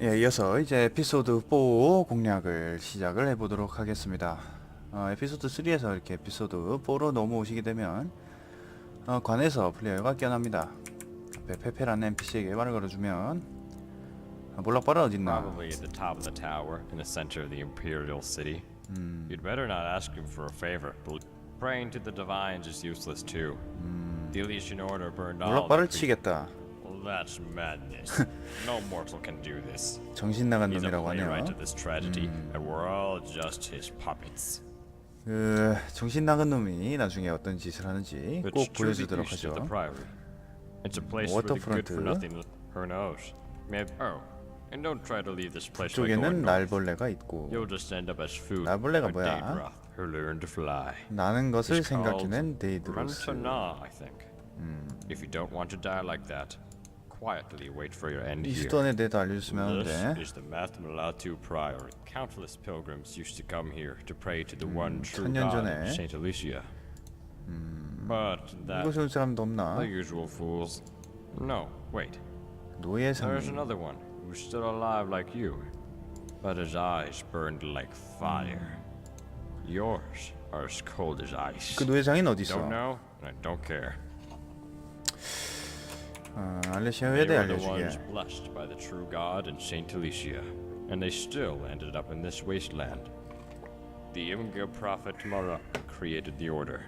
예, 이어서 이제 에피소드 4 공략을 시작을 해보도록 하겠습니다. 어, 에피소드 3에서 이렇게 에피소드 4로 넘어오시게 되면 어, 관에서 플레이어가 깨어납니다. 앞에 페페라는 NPC에게 말을 걸어주면 아, 몰락바라 어딨나? Probably at the top of the tower in the center of the Imperial City. You'd better not ask him for a favor. but Praying to the divines is useless too. The Elysian Order burned all. the cre- 치겠다. That's madness. no mortal can do this. 정신 나간 He's a 놈이라고 하네요. playwright of this tragedy, and we're all just his puppets. 그 정신 나간 놈이 나중에 어떤 짓을 하는지 꼭 truly 보여주도록 the 하죠. Priory. It's a place where the good for 워터프런트. nothing. Who knows? Maybe. Oh, and don't try to leave this place by 쪽에는 going north. 날벌레가 있고 You'll just end up as food 날벌레가 뭐야? Daybroth, who learned to fly. 나는 것을 It's called 생각해낸 데이드로스. Rantana, I think. If you don't want to die like that, quietly wait for your end 이 here. 수단에 대해서 알려주시면 This 하는데 is the Mathmalatu Priory. Countless pilgrims used to come here to pray to the one true 천년 God 전에. of Saint Alicia. But that 이곳에 온 사람도 없나? the usual fools. No, wait. 노예상 There's another one who's still alive like you, but his eyes burned like fire. Yours are as cold as ice. 그 노예장인 어디 Don't 있어? know, and I don't care. 어, They 알레시아에 대해 were the ones 알려주게. blessed by the true God and Saint Alicia, and they still ended up in this wasteland. The Imga prophet Mara created the order.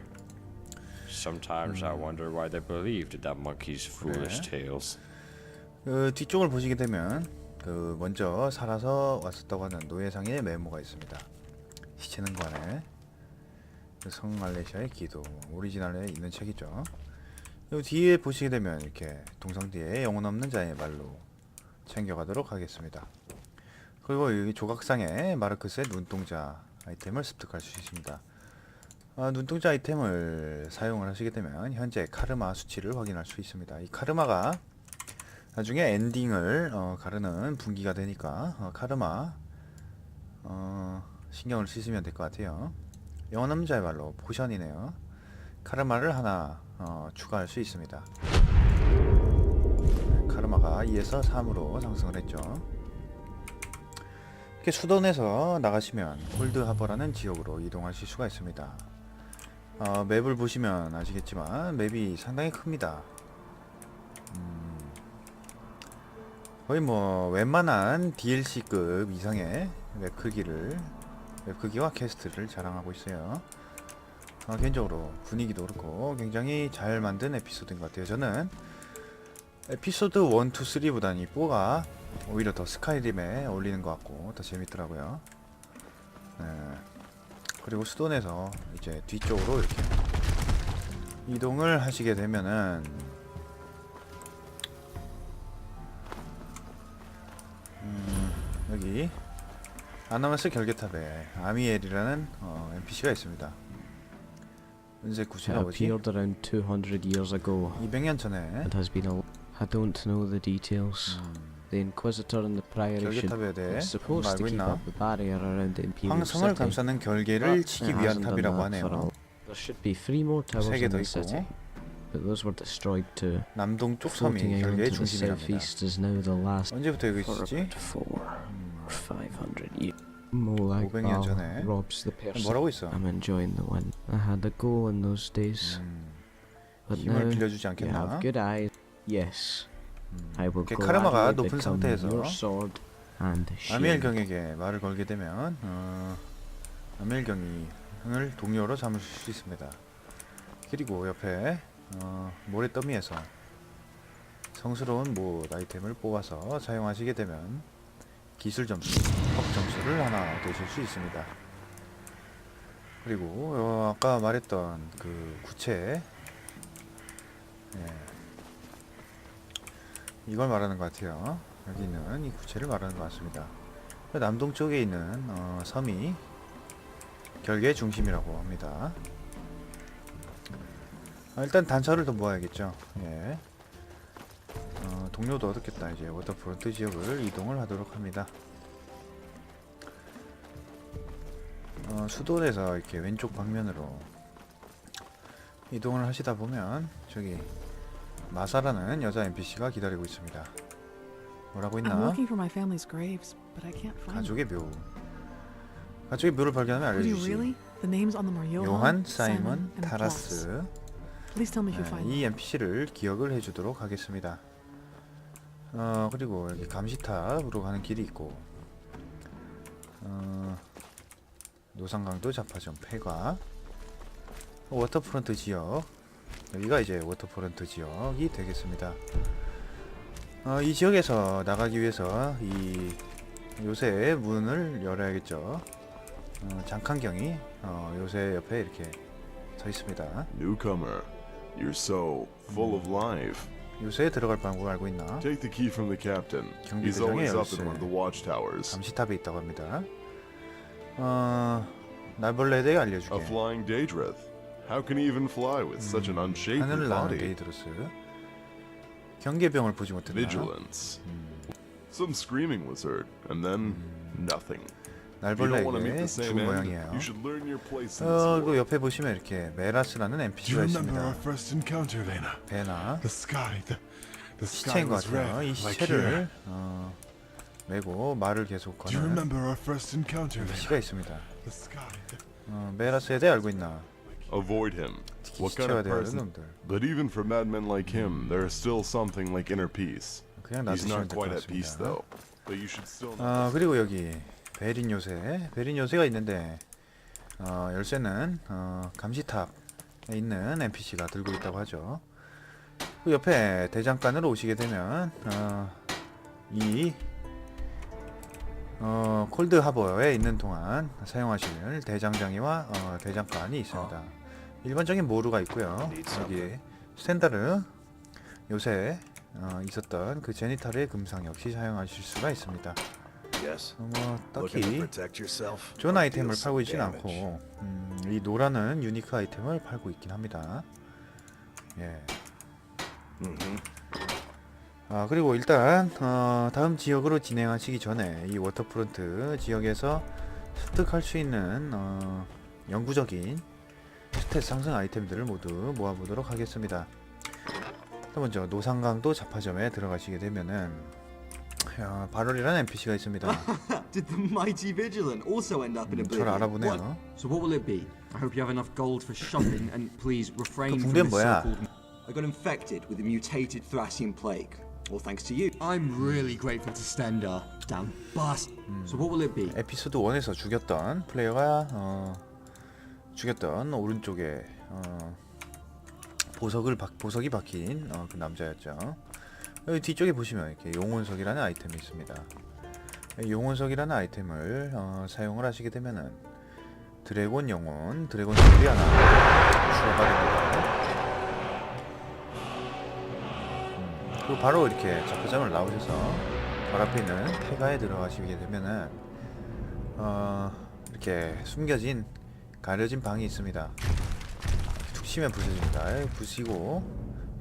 Sometimes I wonder why they believed that monkey's foolish tales. 그 뒤쪽을 보시게 되면 그 먼저 살아서 왔었다고 하는 노예상의 메모가 있습니다. 시체는 관에 그성 알레시아의 기도 오리지널에 있는 책이죠. 그 뒤에 보시게 되면 이렇게 동상 뒤에 영혼 없는 자의 말로 챙겨가도록 하겠습니다. 그리고 여기 조각상에 마르크스의 눈동자 아이템을 습득할 수 있습니다. 아, 눈동자 아이템을 사용을 하시게 되면 현재 카르마 수치를 확인할 수 있습니다. 이 카르마가 나중에 엔딩을 어, 가르는 분기가 되니까 어, 카르마 어, 신경을 쓰시면 될 것 같아요. 영원 남자의 말로 포션이네요. 카르마를 하나 어, 추가할 수 있습니다. 카르마가 2에서 3으로 상승을 했죠. 이렇게 수돈에서 나가시면 홀드 하버라는 지역으로 이동하실 수가 있습니다. 어, 맵을 보시면 아시겠지만 맵이 상당히 큽니다. 음, 거의 뭐 웬만한 DLC급 이상의 맵 크기를 맵 크기와 캐스트를 자랑하고 있어요. 어, 개인적으로 분위기도 그렇고 굉장히 잘 만든 에피소드인 것 같아요. 저는 에피소드 1, 2, 3보다는 이 4가 오히려 더 스카이림에 어울리는 것 같고 더 재밌더라고요. 네. 그리고 수돈에서 이제 뒤쪽으로 이렇게 이동을 하시게 되면은 음, 여기 아나마스 결계탑에 아미엘이라는 어, NPC가 있습니다. 은색 It 구체가 뭐지? appeared around 200 years ago 200년 전에 and has been a. I don't know the details. The Inquisitor and the Priory should. 결계탑에 대해 It's 뭐 supposed to 알고 keep 있나? up the barrier around the Imperial 황성을 City. 감싸는 but 결계를 치기 it 위한 hasn't done 탑이라고 that for 하네요. all. There should be three more towers 세 개 in 더 the 있고 city, but those were destroyed too. 남동쪽 Floating 섬이 island 결계의 to the 중심이랍니다. southeast is now the last 언제부터 여기 for 있었지? about four or five hundred years. Molag 500년 Bal 전에 robs the person. 뭐라고 있어? I'm enjoying the win. I had a go in those days, 음, but 힘을 now 빌려주지 you 않겠나? have good eyes. Yes. 음, I will 이렇게 카르마가 gladly 높은 become 상태에서 your sword and 아미엘. 경에게 말을 걸게 되면 어, 아미엘 경이을 동료로 삼을 수 있습니다. 그리고 옆에 어, 모래더미에서 성스러운 뭐 아이템을 뽑아서 사용하시게 되면 기술 점수, 점수를 하나 얻으실 수 있습니다. 그리고 어, 아까 말했던 그 구체 예, 이걸 말하는 것 같아요. 여기 있는 이 구체를 말하는 것 같습니다. 그 남동쪽에 있는 어, 섬이 결계의 중심이라고 합니다. 아, 일단 단서를 더 모아야겠죠. 예. 어, 동료도 얻었겠다. 이제 워터프론트 지역을 이동을 하도록 합니다. 어, 수도에서 이렇게 왼쪽 방면으로 이동을 하시다 보면 저기 마사라는 여자 NPC가 기다리고 있습니다. 뭐라고 있나? 가족의 묘. 가족의 묘를 발견하면 Johann, 요한, 사이먼. 타라스. 네. 이 NPC를 기억을 해주도록 하겠습니다. 어 그리고 여기 감시탑으로 가는 길이 있고 어, 노상강도 자파점 폐가 워터프런트 지역 여기가 이제 워터프런트 지역이 되겠습니다. 어, 이 지역에서 나가기 위해서 이 요새 문을 열어야겠죠. 어, 장칸경이 어, 요새 옆에 이렇게 서 있습니다. Newcomer, you're so full of life. 요새에 들어갈 방법을 알고 있나? Take the key from the captain. 경비 He's always 대장의 up in one of the watchtowers. 감시탑에 있다고 합니다. 어, 날벌레에 알려주게. A flying Daedrith. How can he even fly with such an unshapely 하늘을 나는 body? 데이드로스. 경계병을 보지 못했나? Vigilance. Some screaming was heard, and then nothing. If you don't want to meet 날벌레에게 the same 죽은 end, 모양이에요. you should learn your place in 어, this 그리고 war. 옆에 보시면 이렇게 메라스라는 Do you NPC가 remember our 있습니다. first encounter, Lena? 배나 The sky, the, the sky 시체인 것 was 같아요. red, 이 like 시체를 here. 어, 메고 말을 계속 Do you 거는 remember our first encounter, Lena? 있습니다. The sky, 어, 메라스에 대해 알고 있나? Avoid him. 특히 What kind 시체가 of 되는 person? 놈들. But even for madmen like him, there is still something like inner peace. 그냥 He's 놔두시면 not 될 것 quite at peace, 같습니다. though. But you should still. 아 그리고 여기 베린 요새 베린 요새가 있는데 어, 열쇠는 어, 감시탑에 있는 NPC가 들고 있다고 하죠. 그 옆에 대장간으로 오시게 되면 어, 이 어, 콜드 하버에 있는 동안 사용하실 대장장이와 어, 대장간이 있습니다. 일반적인 모루가 있고요. 여기 스탠다르 요새 어, 있었던 그 제니탈의 금상 역시 사용하실 수가 있습니다. 어, 뭐 딱히. 좋은 아이템을 팔고 있진. 않고 음, 이 노라는 유니크 아이템을 팔고 있긴 합니다. 예. Mhm. 아 그리고 일단 어, 다음 지역으로 진행하시기 전에 이 워터프론트 지역에서 습득할 수 있는 어, 영구적인 스탯 상승 아이템들을 모두 모아보도록 하겠습니다. 먼저 노상강도 자파점에 들어가시게 되면은 야, 발월이라는 NPC가 있습니다. Did the mighty vigilant also end up in 음, oblivion? 알아보네요. So what will it be? I hope you have enough gold for shopping, and please refrain 그 from this so-called. I got infected with the mutated Thracian plague. All thanks to you. I'm really grateful to Stender. Damn bust. So what will it be? 에피소드 1에서 죽였던 플레이어가 어, 죽였던 오른쪽에 어, 보석을 박, 보석이 박힌 어, 그 남자였죠. 여기 뒤쪽에 보시면 이렇게 용원석이라는 아이템이 있습니다. 이 용원석이라는 아이템을 어, 사용을 하시게 되면은 드래곤 영혼, 드래곤 석이 하나 추가가 됩니다. 그리고 바로 이렇게 자크장을 나오셔서 바로 앞에 있는 폐가에 들어가시게 되면은 어, 이렇게 숨겨진 가려진 방이 있습니다. 툭 치면 부서집니다. 에, 부시고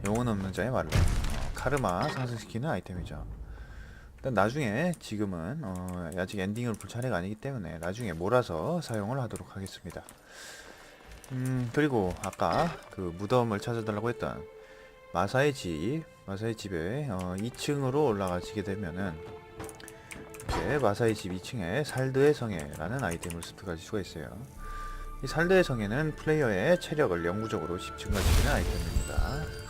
영혼 없는 자의 말로 어, 카르마 상승시키는 아이템이죠. 일단 나중에 지금은 어, 아직 엔딩을 볼 차례가 아니기 때문에 나중에 몰아서 사용을 하도록 하겠습니다. 음 그리고 아까 그 무덤을 찾아달라고 했던 마사의 집 마사의 집에 어, 2층으로 올라가시게 되면은 이렇게 마사의 집 2층에 살드의 성에라는 아이템을 습득하실 수가 있어요. 이 살드의 성에는 플레이어의 체력을 영구적으로 10 증가시키는 아이템입니다.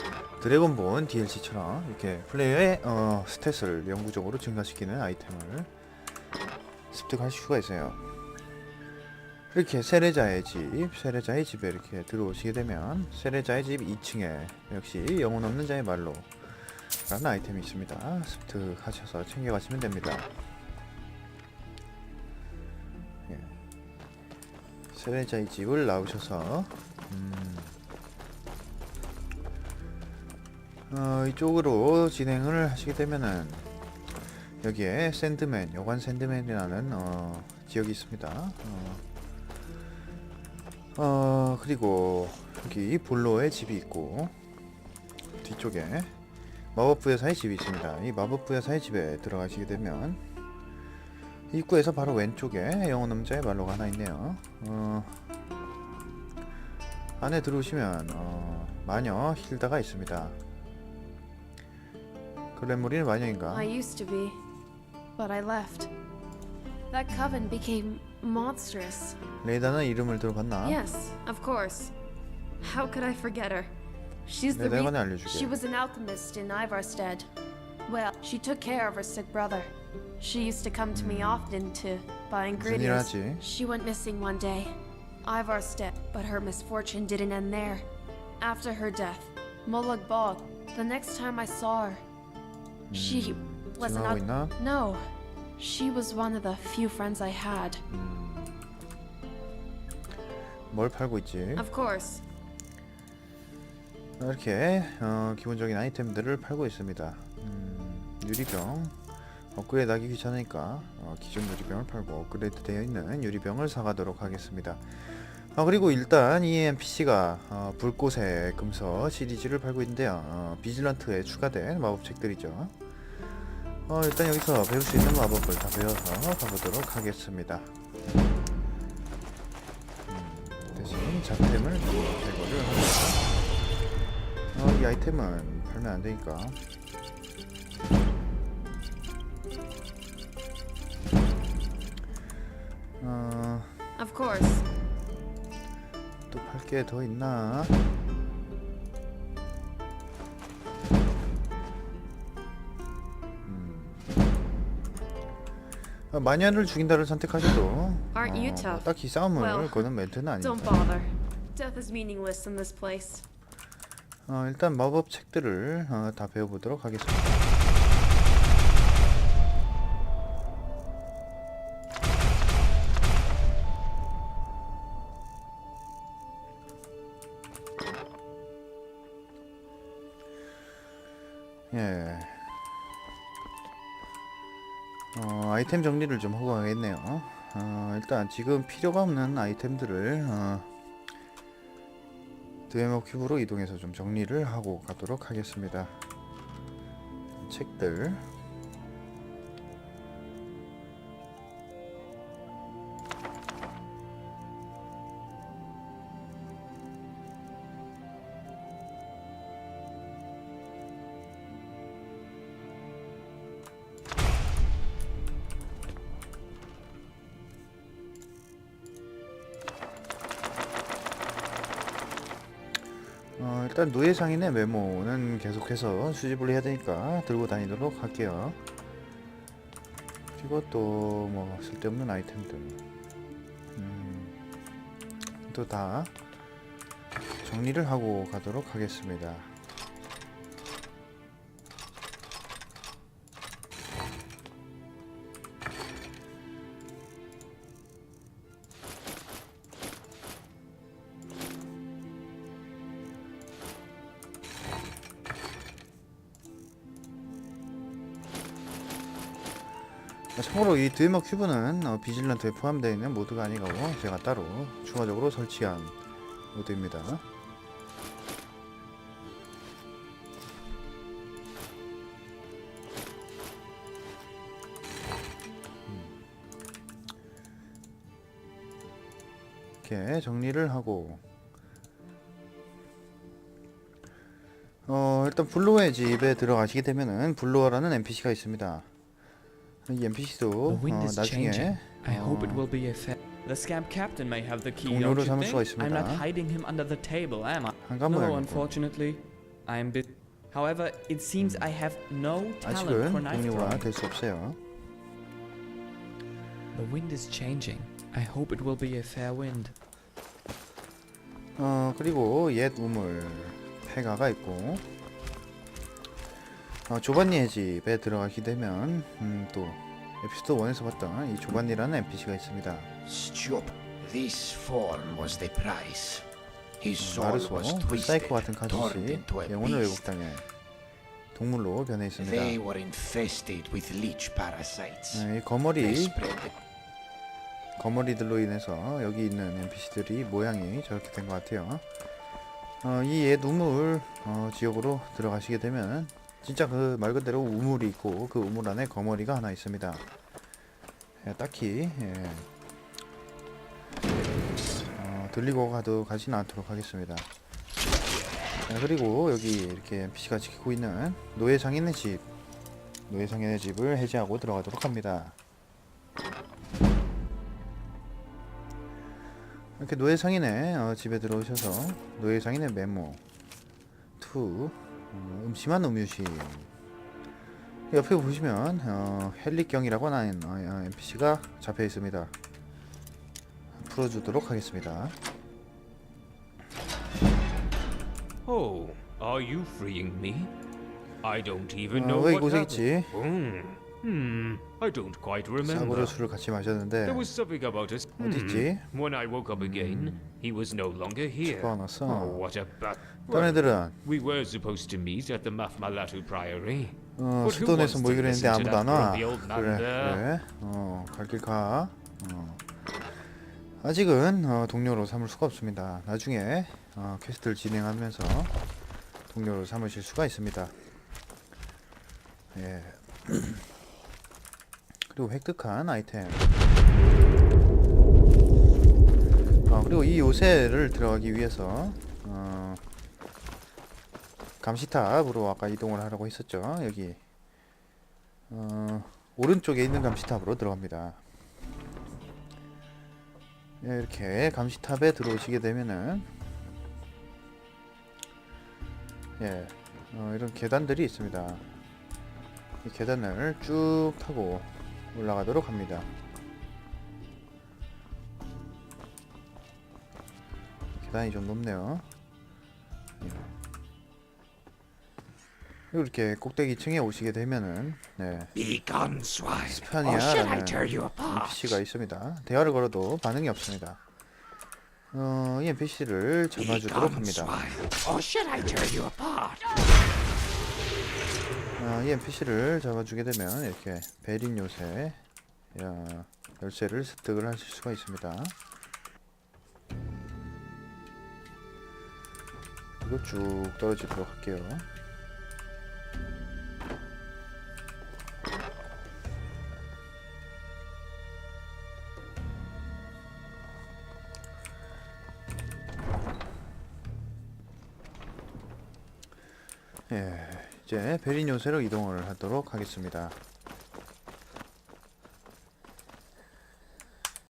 어, 드래곤본 DLC처럼 이렇게 플레이어의 어, 스탯을 영구적으로 증가시키는 아이템을 습득하실 수가 있어요. 이렇게 세레자의 집, 세레자의 집에 이렇게 들어오시게 되면 세레자의 집 2층에 역시 영혼 없는 자의 말로 라는 아이템이 있습니다. 습득하셔서 챙겨가시면 됩니다. 예. 세레자의 집을 나오셔서 음, 어, 이쪽으로 진행을 하시게 되면은 여기에 샌드맨, 여관 샌드맨이라는 어, 지역이 있습니다. 어, 어, 그리고 여기 볼로의 집이 있고 뒤쪽에 마법 부여사의 집이 있습니다. 이 마법 부여사의 집에 들어가시게 되면 입구에서 바로 왼쪽에 영혼남자의 말로가 하나 있네요. 어, 안에 들어오시면 어, 마녀 힐다가 있습니다. 글렌모리는 마녀인가? I used to be, but I left. That coven became monstrous. 레이다는 이름을 들어봤나? Yes, of course. How could I forget her? She's the 내가 re- 이번에 알려주게. She was an alchemist in Ivarstead. Well, she took care of her sick brother. She used to come to me often to buy 무슨 일 ingredients. 하지? She went missing one day. Ivarstead, but her misfortune didn't end there. After her death, Molag Bog, the next time I saw her, she was an 지나가고 al- 있나? No, she was one of the few friends I had. 뭘 팔고 있지? Of course, 이렇게 어, 기본적인 아이템들을 팔고 있습니다. 음, 유리병 업그레이드 하기 귀찮으니까 어, 기존 유리병을 팔고 업그레이드 되어 있는 유리병을 사가도록 하겠습니다. 아 그리고 일단 이 NPC가 어, 불꽃의 금서 시리즈를 팔고 있는데요. 어, 비질런트에 추가된 마법책들이죠. 어, 일단 여기서 배울 수 있는 마법을 다 배워서 가보도록 하겠습니다. 음, 대신 잡템을 좀 제거를 하겠습니다. 어, 이 아이템은 팔면 안 되니까. 어, of course. 또 팔 게 더 있나? 마녀를 죽인다를 선택하셔도 Aren't you 어, 뭐 tough? 딱히 싸움을 Well, 거는 멘트는 Don't 아닙니다. bother. Death is meaningless in this place. 어, 일단 마법 책들을 어, 다 배워보도록 하겠습니다. 아이템 정리를 좀 하고 가겠네요. 어, 일단 지금 필요가 없는 아이템들을 어, 드웨머 큐브로 이동해서 좀 정리를 하고 가도록 하겠습니다. 책들 일단 노예상인의 메모는 계속해서 수집을 해야 되니까 들고 다니도록 할게요. 그리고 또 뭐 쓸데없는 아이템들 음, 또 다 정리를 하고 가도록 하겠습니다. 참고로 이 드웨머 큐브는 어, 비질런트에 포함되어 있는 모드가 아니고 제가 따로 추가적으로 설치한 모드입니다. 음. 이렇게 정리를 하고 어 일단 블루의 집에 들어가시게 되면은 블루어라는 NPC가 있습니다. 이 NPC도 The wind 어, is 나중에 changing. I hope it 어, will be a fair. The scamp captain may have the key, 동료로 don't you 삼을 수가 think? I'm not 있습니다. hiding him under the table, am I? 한가 No, 모양이고 unfortunately, I'm bit. However, it seems I have no talent 아직은 for knife 동료가 throwing. 될 수 없어요. The wind is changing. I hope it will be a fair wind. 어 그리고 옛 우물 폐가가 있고 어, 조반니의 집에 들어가게 되면 음, 또 에피소드 1에서 봤던 이 조반니라는 NPC가 있습니다. Stop. This form was the price. His soul was twisted, 사이코 같은 turned 가sus이 into a 영혼을 beast. 왜곡당해 동물로 변해 있습니다. They were infested with leech parasites. 네, 이 They 거머리 spread the 거머리들로 인해서 여기 있는 NPC들이 모양이 저렇게 된 것 같아요. 어, 이옛 우물 어, 지역으로 들어가시게 되면 진짜 그 말 그대로 우물이 있고 그 우물 안에 거머리가 하나 있습니다. 예, 딱히 예. 어, 들리고 가도 가지는 않도록 하겠습니다. 자, 그리고 여기 이렇게 NPC가 지키고 있는 노예 장인의 집 노예상인의 집을 해제하고 들어가도록 합니다. 이렇게 노예상인의 어, 집에 들어오셔서 노예상인의 메모 2 어, 음 심한 음유시 옆에 보시면 어, 헬릭경이라고 하는 어, 어, NPC가 잡혀 있습니다. 풀어주도록 하겠습니다. Oh, are you freeing me? I don't even 어, know 왜 what 이곳에 happened. 있지? Hmm. Hmm. I don't quite remember. 사고로 술을 같이 마셨는데 There was something about us. 어디 있지? When I woke up again, he was no longer here. 집어넣었어. Oh, what a bat. 다른 애들은 We were supposed to meet at the Mafmalatu Priory. 어, But who wants to 모이기로 했는데 listen to 아무도 안 that 와. grumpy old man 그래, there? 그래. 어, 갈 길 가. 어. 아직은 어, 동료로 삼을 수가 없습니다. 나중에 어, 퀘스트를 진행하면서 동료로 삼으실 수가 있습니다. 예. 그리고 획득한 아이템. 어, 그리고 이 요새를 들어가기 위해서 어, 감시탑으로 아까 이동을 하라고 했었죠. 여기 어, 오른쪽에 있는 감시탑으로 들어갑니다. 예, 이렇게 감시탑에 들어오시게 되면은 예, 어, 이런 계단들이 있습니다. 이 계단을 쭉 타고 올라가도록 합니다. 계단이 좀 높네요. 예. 이렇게 꼭대기층에 오시게 되면은 네. 스파니아라는 tear you apart? NPC가 있습니다. 대화를 걸어도 반응이 없습니다. 어, 이 NPC를 잡아주도록 합니다. 이 NPC를 잡아주게 되면 이렇게 베린 요새 야, 열쇠를 습득을 하실 수가 있습니다. 그리고 쭉 떨어지도록 할게요. 베린 요새로 이동을 하도록 하겠습니다.